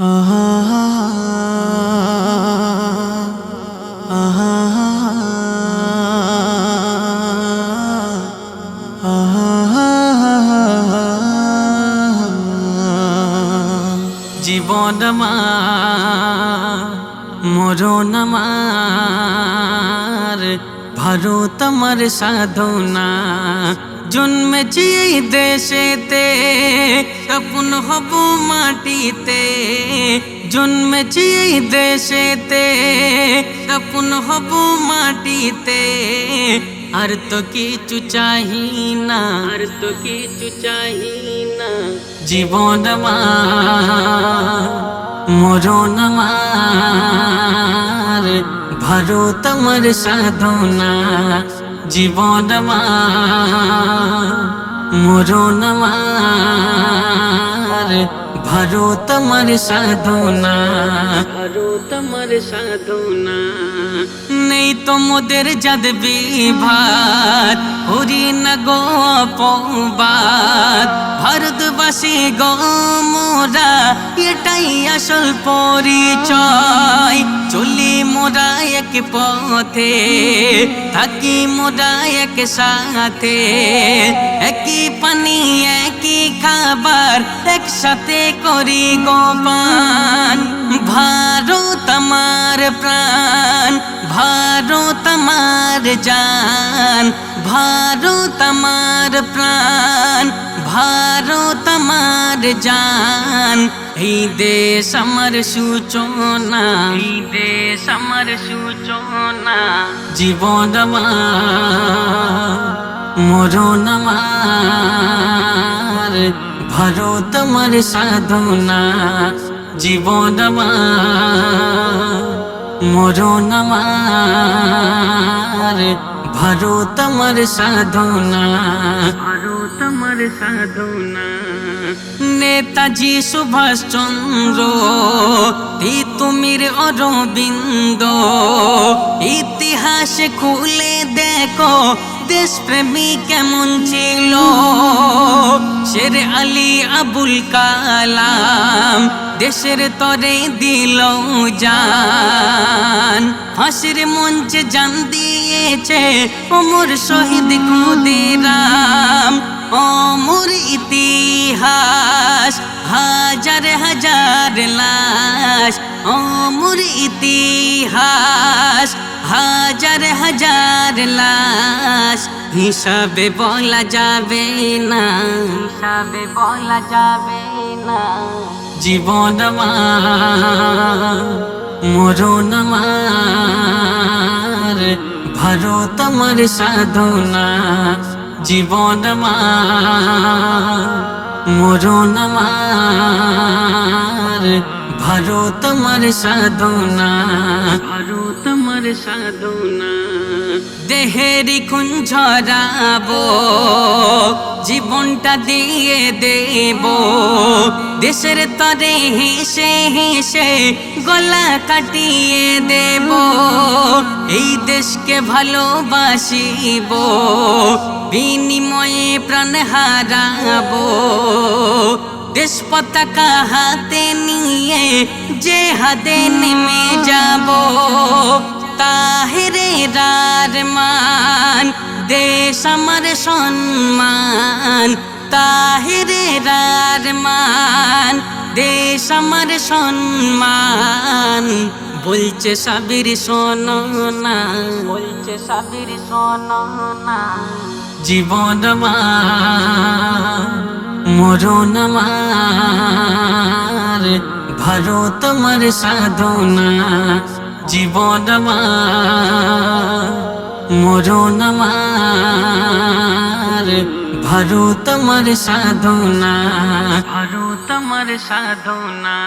জীবন মরণ আমার ভারত আমার সাধনা। জন্মেছি এই দেশেতে তপন হব মাটিতে। জন্মেছি এই দেশেতে তপন হব মাটিতে। আর তো কিছু চাহি না আর তো কিছু চাহি না। জীবন মরণ আমার। ভারত আমার সাধনা জীবন মরণ ভারত আমার সাধনা ভারত আমার সাধনা নেই তো মোদের যাদ বিভাত হরি না গো ভারতবাসী গো মোরা এটাই আসল পরিচয় চলি মোরা এক পথে, থাকি মোরা এক সাথে। একই পানি, একই খাবার একসাথে করি গোপান ভারত আমার প্রাণ, ভারত আমার জান। ভারত আমার প্রাণ, ভারত আমার জান এই দেশ আমার সূচনা। এই দেশ আমার সূচনা। জীবন মরণ আমার ভারত আমার সাধনা। জীবন মরণ আমার ভারত আমার সাধনা। ভারত আমার সাধনা। নেতাজি সুভাষ চন্দ্র তিতুমির অরবিন্দ, ইতিহাস খুলে দেখো, দেশপ্রেমী কেমন ছিল? শের আলী আবুল কালাম দেশের তরে দিল জান। ফাঁসির মঞ্চে জান দিয়েছে অমর শহীদ খুদিরাম অমর ইতিহাস, হাজার হাজার লাশ। অমর ইতিহাস, হাজার হাজার লাশ। হিসাবে বলা যাবে না। হিসাবে বলা যাবে না। জীবন মরণ আমার। ভারত আমার সাধনা। জীবন মরণ ভারত আমার সাধনা ভারত তোমার সাধনা। দেহেরি খুন ঝরাবো জীবনটা দিয়ে দেব। দেশের তরে হেসে হেসে গলা কাটিয়ে দেব। এই দেশকে ভালোবাসিব, বিনিময়ে প্রাণ হারাবো। দেশ পতাকা হাতে নিয়ে যে হাতে নেমে যাব তাহেরে রার মান দেশ আমার সম্মান, তাহেরে রার মান। দেশ আমার সম্মান, বলছে সাবির শোনো না বলছে সাবির শোনো না জীবন মরণ আমার। ভারত আমার সাধনা, জীবন মরণ আমার ভারত তোমার সাধনা ভারত তোমার সাধনা।